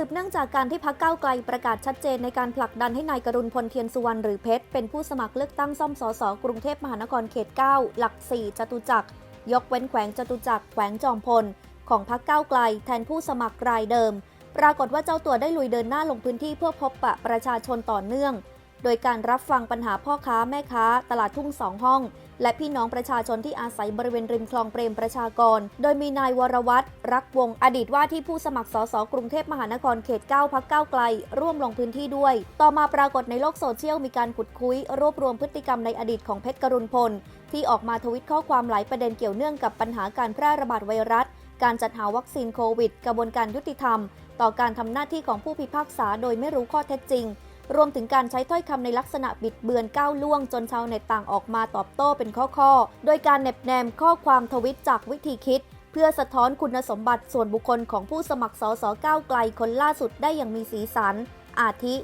ืบเนื่องจากการที่พักเก้าไกลประกาศชัดเจนในการผลักดันให้นายกรุณพลเทียนสุวรรณหรือเพชร เป็นผู้สมัครเลือกตั้งซ่อมสสกรุงเทพมหานครเขต 9 หลัก 4 จตุจักร ยกเว้นแขวงจตุจักร แขวงจอมพล ของพักเก้าไกลแทนผู้สมัครรายเดิม ปรากฏว่าเจ้าตัวได้ลุยเดินหน้าลงพื้นที่เพื่อพบปะประชาชนต่อเนื่อง โดยการรับฟังปัญหาพ่อค้าแม่ค้า ตลาดทุ่งสองห้อง และพี่น้องประชาชนที่อาศัยบริเวณริมคลองเปรมประชากร โดยมีนายวรวัตรรักวงอดีตว่าที่ผู้สมัครสสกรุงเทพมหานครเขต 9พักเก้าวไกล ร่วมลงพื้นที่ด้วย ต่อมาปรากฏในโลกโซเชียลมีการขุดคุย รวบรวมพฤติกรรมในอดีตของเพชรกรุณพล ที่ออกมาทวิตข้อความหลายประเด็นเกี่ยวเนื่องกับปัญหาการแพร่ระบาดไวรัส การจัดหาวัคซีนโควิด กระบวนการยุติธรรม ต่อการทำหน้าที่ของผู้พิพากษาโดยไม่รู้ข้อเท็จจริง รวมถึงการใช้ถ้อยคำในลักษณะบิดเบือนก้าวล่วงจนชาวเน็ตต่างออกมาตอบโต้เป็นข้อๆ โดยการเน็บแนมข้อความทวิตจากวิธีคิด เพื่อสะท้อนคุณสมบัติส่วนบุคคลของผู้สมัครสสก้าวไกลคนล่าสุดได้อย่างมีสีสัน อาทิ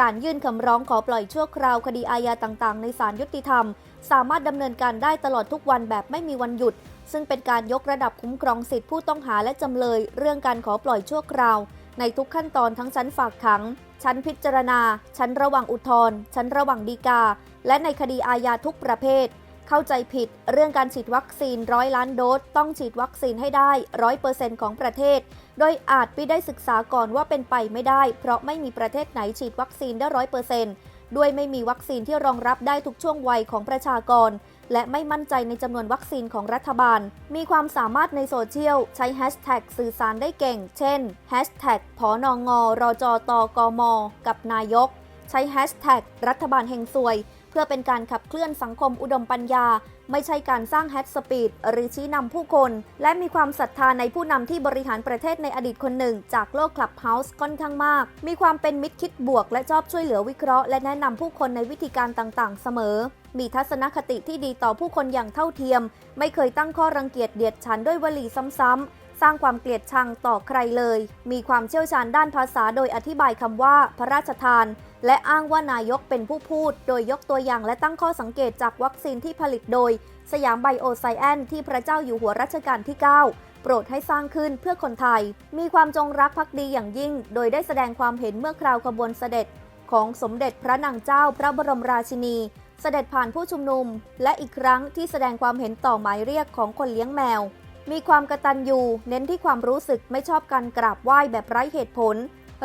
การยื่นคำร้องขอปล่อยชั่วคราวคดีอาญาต่างๆ ในศาลยุติธรรม สามารถดำเนินการได้ตลอดทุกวันแบบไม่มีวันหยุด ซึ่งเป็นการยกระดับคุ้มครองสิทธิผู้ต้องหาและจำเลย เรื่องการขอปล่อยชั่วคราว ในทุกขั้นตอนทั้งชั้นฝากขัง ชั้นพิจารณา ชั้นระหว่างอุทธรณ์ชั้นระหว่างฎีกา และในคดีอาญาทุกประเภท เข้าใจผิดเรื่องการฉีดวัคซีนร้อยล้านโดส ต้องฉีดวัคซีนให้ได้ร้อยเปอร์เซ็นต์ของประเทศ โดยอาจไม่ได้ศึกษาก่อนว่าเป็นไปไม่ได้ เพราะไม่มีประเทศไหนฉีดวัคซีนได้ร้อยเปอร์เซ็นต์ด้วยไม่มีวัคซีนที่รองรับได้ทุกช่วงวัยของประชากร และไม่มั่นใจในจำนวนวัคซีนของรัฐบาล มีความสามารถในโซเชียล ใช้แฮชแท็กสื่อสารได้เก่ง เช่นแฮชแท็กผอนงงรจตกม กับนายก ใช้แฮชแท็กรัฐบาลแห่งซวย พื่อเป็นการขับเคลื่อนสังคมอุดมปัญญา ไม่ใช่การสร้างแฮชสปีดหรือชี้นำผู้คน และมีความศรัทธาในผู้นำที่บริหารประเทศในอดีตคนหนึ่ง จากโลกคลับเฮาส์ค่อนข้างมาก มีความเป็นมิตรคิดบวก และชอบช่วยเหลือวิเคราะห์และแนะนำผู้คนในวิธีการต่างๆ เสมอ มีทัศนคติที่ดีต่อผู้คนอย่างเท่าเทียม ไม่เคยตั้งข้อรังเกียจเดียดฉันด้วยวลีซ้ำๆ สร้างความเกลียดชังต่อใครเลย มีความเชี่ยวชาญด้านภาษาโดยอธิบายคำว่า พระราชทาน และอ้างว่านายกเป็นผู้พูด โดยยกตัวอย่างและตั้งข้อสังเกตจากวัคซีนที่ผลิตโดย สยามไบโอไซแอนที่พระเจ้าอยู่หัวรัชกาลที่ 9 โปรดให้สร้างขึ้นเพื่อคนไทย มีความจงรักภักดีอย่างยิ่ง โดยได้แสดงความเห็นเมื่อคราวขบวนเสด็จ ของสมเด็จพระนางเจ้าพระบรมราชินีเสด็จผ่านผู้ชุมนุม และอีกครั้งที่แสดงความเห็นต่อหมายเรียกของคนเลี้ยงแมว มีความกระตันยูเน้นที่ความรู้สึกไม่ชอบการกราบไหว้แบบไร้เหตุผล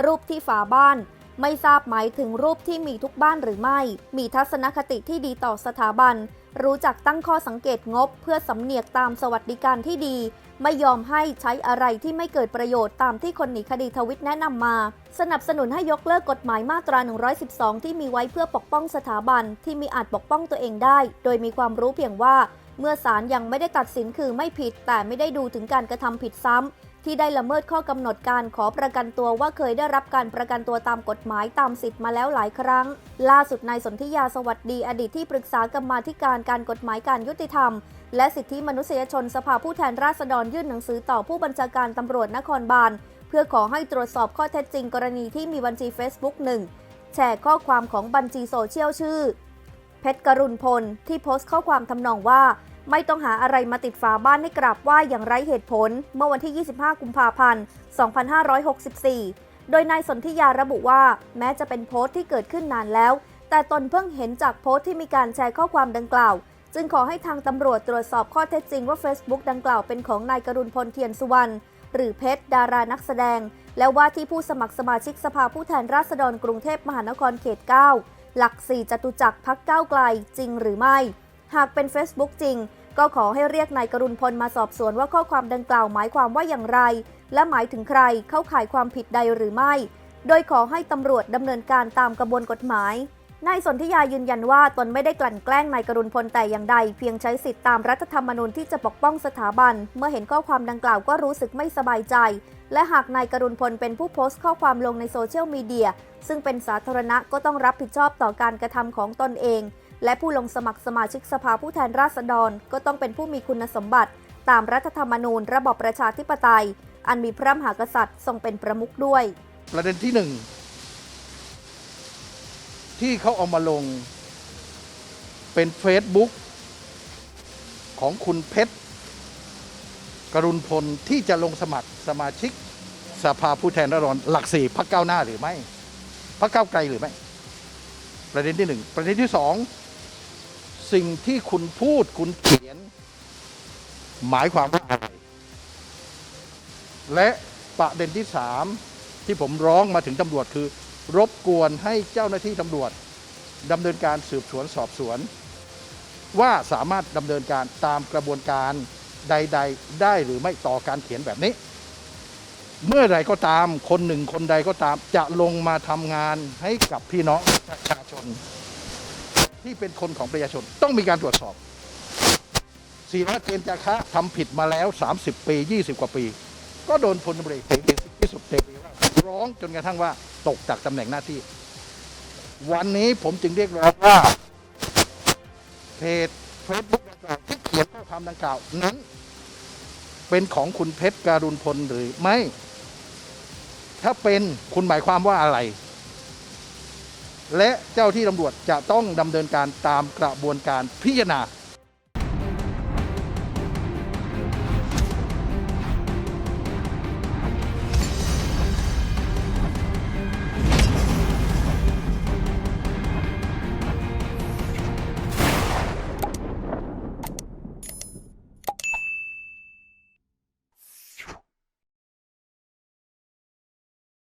รูปที่ฝาบ้าน ไม่ทราบหมายถึงรูปที่มีทุกบ้านหรือไม่ มีทัศนคติที่ดีต่อสถาบัน รู้จักตั้งข้อสังเกตงบ เพื่อสำเนียกตามสวัสดิการที่ดี ไม่ยอมให้ใช้อะไรที่ไม่เกิดประโยชน์ตามที่คนหนีคดีทวิตแนะนำมา สนับสนุนให้ยกเลิกกฎหมายมาตรา 112 ที่มีไว้เพื่อปกป้องสถาบันที่มีอาจปกป้องตัวเองได้ โดยมีความรู้เพียงว่า เมื่อศาลยังไม่ได้ตัดสินคือไม่ผิด แต่ไม่ได้ดูถึงการกระทำผิดซ้ำ ที่ได้ละเมิดข้อกำหนดการขอประกันตัวว่าเคยได้รับการประกันตัวตามกฎหมายตามสิทธิ์มาแล้วหลายครั้ง ล่าสุดนายสนธิยาสวัสดีอดีตที่ปรึกษากรรมาธิการการกฎหมายการยุติธรรม และสิทธิมนุษยชนสภาผู้แทนราษฎรยื่นหนังสือต่อผู้บัญชาการตำรวจนครบาลเพื่อขอให้ตรวจสอบข้อเท็จจริงกรณีที่มีบัญชี Facebook หนึ่งแชร์ข้อความของบัญชีโซเชียลชื่อ เพชรกรุณพล ที่โพสต์ข้อความทำนองว่า ไม่ต้องหาอะไรมาติดฝาบ้านให้กราบไหว้อย่างไร้เหตุผล เมื่อวันที่ 25 กุมภาพันธ์ 2564 โดยนายสนธิยาระบุว่า แม้จะเป็นโพสต์ที่เกิดขึ้นนานแล้ว แต่ตนเพิ่งเห็นจากโพสต์ที่มีการแชร์ข้อความดังกล่าว จึงขอให้ทางตำรวจตรวจสอบข้อเท็จจริงว่า Facebook ดังกล่าวเป็นของนายกรุณพลเทียนสุวรรณหรือเพชรดารานักแสดง และว่าที่ผู้สมัครสมาชิกสภาผู้แทนราษฎรกรุงเทพมหานครเขต 9 หลักสี่จตุจักรพักก้าวไกลจริงหรือไม่ หากเป็น Facebook จริง ก็ขอให้เรียกนายกรุณพลมาสอบสวนว่าข้อความดังกล่าวหมายความว่าอย่างไร และหมายถึงใครเข้าข่ายความผิดใดหรือไม่ โดยขอให้ตำรวจดำเนินการตามกระบวนกฎหมาย นายสนธิยายืนยันว่าตนไม่ได้กลั่นแกล้งนายกรุณพลแต่อย่างใด เพียงใช้สิทธิตามรัฐธรรมนูญที่จะปกป้องสถาบัน เมื่อเห็นข้อความดังกล่าวก็รู้สึกไม่สบายใจ และหากนายกรุณพลเป็นผู้โพสต์ข้อความลงในโซเชียลมีเดีย ซึ่งเป็นสาธารณะก็ต้องรับผิดชอบต่อการกระทำของตนเอง และผู้ลงสมัครสมาชิกสภาผู้แทนราษฎร ก็ต้องเป็นผู้มีคุณสมบัติ ตามรัฐธรรมนูญ ระบอบประชาธิปไตย อันมีพระมหากษัตริย์ทรงเป็นประมุขด้วย ประเด็นที่หนึ่ง ที่เขาเอามาลงเป็นเฟซบุ๊กของคุณเพชรกรุณพลที่จะลงสมัครสมาชิกสภาผู้แทนราษฎรหลักสี่พักก้าหน้าหรือไม่พักก้าไกลหรือไม่ ประเด็นที่หนึ่งประเด็นที่สองสิ่งที่คุณพูดคุณเขียน หมายความว่าอะไร และประเด็นที่สามที่ผมร้องมาถึงตำรวจคือ รบกวนให้เจ้าหน้าที่ตำรวจดำเนินการสืบสวนสอบสวน ว่าสามารถดำเนินการตามกระบวนการใด ๆ ได้หรือไม่ต่อการเขียนแบบนี้ เมื่อไรก็ตามคนหนึ่งคนใดก็ตามจะลงมาทำงานให้กับพี่น้องประชาชน ที่เป็นคนของประชาชนต้องมีการตรวจสอบศิระเจนจาคะทำผิดมาแล้ว 30 ปี 20 กว่าปี ก็โดนพลตำรวจเอกเสรีพิสุทธิ์เตมีร้องจนกระทั่งว่า ตกจากตำแหน่งหน้าที่ วันนี้ผมจึงเรียกร้องว่าเพจเฟซบุ๊กดังกล่าวที่เขียนข้อความดังกล่าวนั้น เป็นของคุณเพชรการุณพลหรือไม่ ถ้าเป็นคุณหมายความว่าอะไร และเจ้าที่ตำรวจจะต้องดำเนินการตามกระบวนการพิจารณา